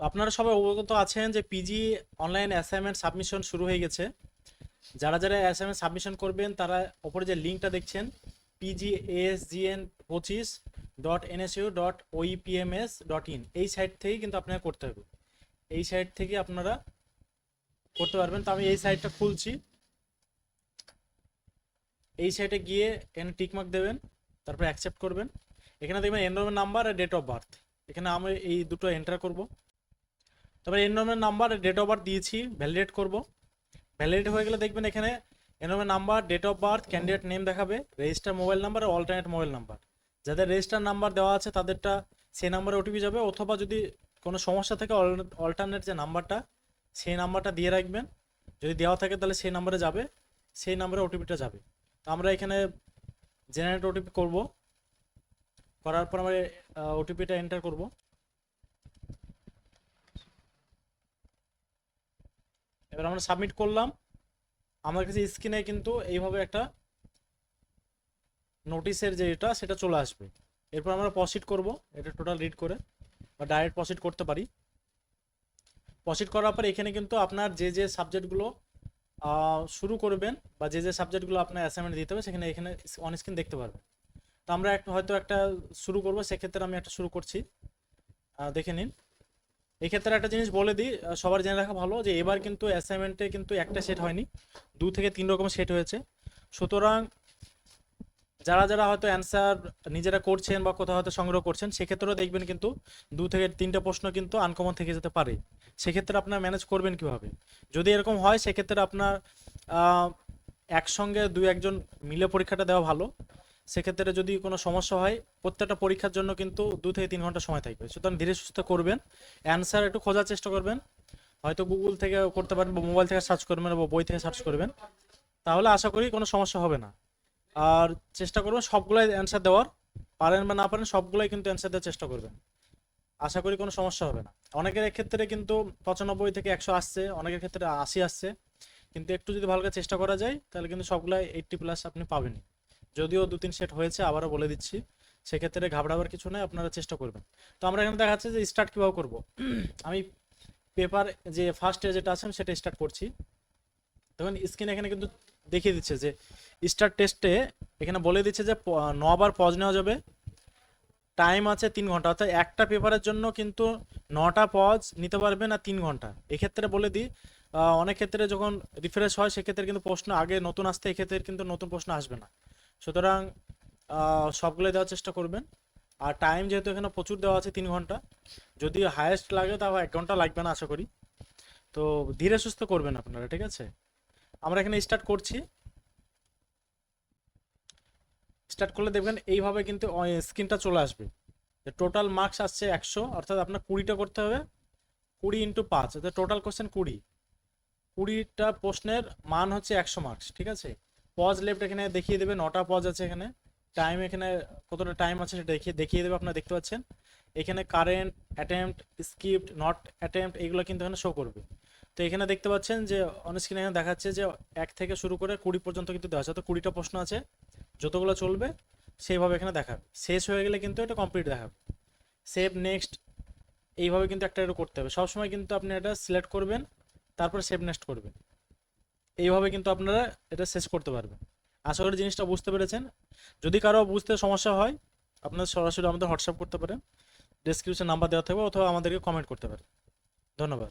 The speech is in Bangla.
আপনারা সবাই অবগত আছেন যে পিজি অনলাইন অ্যাসাইনমেন্ট সাবমিশন শুরু হয়ে গেছে। যারা যারা অ্যাসাইনমেন্ট সাবমিশন করবেন, তারা ওপরে যে লিঙ্কটা দেখছেন পিজি এএসজিএন পঁচিশ dot NSU dot OEPMS dot in এই সাইট থেকেই কিন্তু আপনাকে করতে হবে। এই সাইট থেকে আপনারা করতে পারবেন। তো আমি এই সাইটটা খুলছি। এই সাইটে গিয়ে এখানে টিকমার্ক দেবেন, তারপর অ্যাকসেপ্ট করবেন। এখানে দেখবেন এনরোলমেন্ট নাম্বার আর ডেট অফ বার্থ এখানে আমি এই দুটো এন্টার করব। তারপরে enrolment number date of birth দিয়েছি ভ্যালিডেট করব। ভ্যালিডেট হয়ে গেলে দেখবেন এখানে enrolment number date of birth candidate name দেখাবে রেজিস্টার মোবাইল নাম্বার আর অল্টারনেট মোবাইল নাম্বার যাদের রেজিস্টার নাম্বার দেওয়া আছে, তাদেরটা সেই নাম্বারে ওটিপি যাবে, অথবা যদি কোনো সমস্যা থাকে অল্টারনেট যে নাম্বারটা সেই নাম্বারটা দিয়ে রাখবেন। যদি দেওয়া থাকে, তাহলে সেই নাম্বারে যাবে, সেই নাম্বারে ওটিপিটা যাবে। তো আমরা এখানে জেনারেট ওটিপি করব। করার পর আমরা ওটিপিটা এন্টার করব। এবার আমরা সাবমিট করলাম। আমার কাছে স্ক্রিনে কিন্তু এইভাবে একটা নোটিশের যে এটা, সেটা চলে আসবে। এরপর আমরা প্রসিড করব। এটা টোটাল রিড করে বা ডাইরেক্ট প্রসিড করতে পারি। প্রসিড করার পর এখানে কিন্তু আপনার যে যে সাবজেক্টগুলো শুরু করবেন বা যে যে সাবজেক্টগুলো আপনার অ্যাসাইনমেন্ট দিতে হবে, সেখানে এখানে অন স্ক্রিন দেখতে পারবেন। তো আমরা একটা হয়তো একটা শুরু করব, সেক্ষেত্রে আমি একটা শুরু করছি। দেখে নিন। এই ক্ষেত্রে একটা জিনিস বলে দিই সবার জেনে রাখা ভালো যে এবার কিন্তু অ্যাসাইনমেন্টে কিন্তু একটা সেট হয়নি। দু থেকে তিন রকম সেট হয়েছে। সুতরাং যারা যারা হয়তো অ্যান্সার নিজেরা করছেন বা কোথাও হয়তো সংগ্রহ করছেন, সেক্ষেত্রেও দেখবেন কিন্তু দু থেকে তিনটা প্রশ্ন কিন্তু আনকমন থেকে যেতে পারে। সেক্ষেত্রে আপনার ম্যানেজ করবেন কীভাবে? যদি এরকম হয়, সেক্ষেত্রে আপনার একসঙ্গে দুই একজন মিলে পরীক্ষাটা দেওয়া ভালো। সেক্ষেত্রে যদি কোনো সমস্যা হয়, প্রত্যেকটা পরীক্ষার জন্য কিন্তু দু থেকে তিন ঘণ্টা সময় থাকবে। সুতরাং ধীরে সুস্থ করবেন। অ্যান্সার একটু খোঁজার চেষ্টা করবেন। হয়তো গুগল থেকে করতে পারেন বা মোবাইল থেকে সার্চ করবেন বা বই থেকে সার্চ করবেন। তাহলে আশা করি কোনো সমস্যা হবে না। আর চেষ্টা করবেন সবগুলাই অ্যান্সার দেওয়ার। পারেন বা না পারেন সবগুলাই কিন্তু অ্যান্সার দেওয়ার চেষ্টা করবেন। আশা করি কোনো সমস্যা হবে না। অনেকের ক্ষেত্রে কিন্তু পঁচানব্বই থেকে একশো আসছে, অনেকের ক্ষেত্রে আশি আসছে। কিন্তু একটু যদি ভালো করে চেষ্টা করা যায়, তাহলে কিন্তু সবগুলাই এইটটি প্লাস আপনি পাবেনই। যদিও দু তিন সেট হয়েছে, আবারও বলে দিচ্ছি। সেক্ষেত্রে ঘাবড়াবার কিছু নেই, আপনারা চেষ্টা করবেন। তো আমরা এখানে দেখাচ্ছে যে স্টার্ট কীভাবে করব। আমি পেপার যে ফার্স্ট যেটা আছে সেটা স্টার্ট করছি। তখন স্ক্রিন এখানে কিন্তু দেখিয়ে দিচ্ছে যে স্টার্ট টেস্টে এখানে বলে দিচ্ছে যে নবার পজ নেওয়া যাবে। টাইম আছে তিন ঘণ্টা, অর্থাৎ একটা পেপারের জন্য কিন্তু নটা পজ নিতে পারবে না তিন ঘণ্টা। এক্ষেত্রে বলে দিই অনেক ক্ষেত্রে যখন রিফ্রেশ হয়, সেক্ষেত্রে কিন্তু প্রশ্ন আগে নতুন আসতে এক্ষেত্রে কিন্তু নতুন প্রশ্ন আসবে না। সুতরাং সবগুলো দেওয়ার চেষ্টা করবেন। আর টাইম যেহেতু এখানে প্রচুর দেওয়া আছে, তিন ঘণ্টা। যদি হায়েস্ট লাগে, তাও এক ঘণ্টা লাগবে না, আশা করি। তো ধীরে সুস্থ করবেন আপনারা, ঠিক আছে? আমরা এখানে স্টার্ট করছি। স্টার্ট করলে দেখবেন এইভাবে কিন্তু স্ক্রিনটা চলে আসবে। টোটাল মার্কস আসছে একশো, অর্থাৎ আপনার কুড়িটা করতে হবে। কুড়ি ইন্টু পাঁচ, অর্থাৎ টোটাল কোশ্চেন কুড়ি। কুড়িটা প্রশ্নের মান হচ্ছে একশো মার্কস ঠিক আছে? পজ লেফট এখানে দেখিয়ে দেবে, নটা পজ আছে এখানে। টাইম এখানে কতটা টাইম আছে সেটা দেখিয়ে দেখিয়ে দেবে, আপনারা দেখতে পাচ্ছেন। এখানে current attempt skipped not attempt এগুলো কিন্তু এখানে শো করবে। তো এখানে দেখতে পাচ্ছেন যে অন এখানে দেখাচ্ছে যে, এক থেকে শুরু করে কুড়ি পর্যন্ত কিন্তু দেওয়া আছে। তো কুড়িটা প্রশ্ন আছে, যতগুলো চলবে, সেইভাবে এখানে দেখাবে। শেষ হয়ে গেলে কিন্তু এটা কমপ্লিট দেখাবে। সেভ নেক্সট এইভাবে কিন্তু একটা এটা করতে হবে। সবসময় কিন্তু আপনি এটা সিলেক্ট করবেন, তারপর সেভ নেক্সট করবেন। এইভাবে কিন্তু আপনারা এটা শেষ করতে পারবেন। আশা করি জিনিসটা বুঝতে পেরেছেন। যদি কারও বুঝতে সমস্যা হয়, আপনারা সরাসরি আমাদের হোয়াটসঅ্যাপ করতে পারেন। ডিসক্রিপশন নাম্বার দেওয়া থাকবে অথবা আমাদেরকে কমেন্ট করতে পারেন। ধন্যবাদ।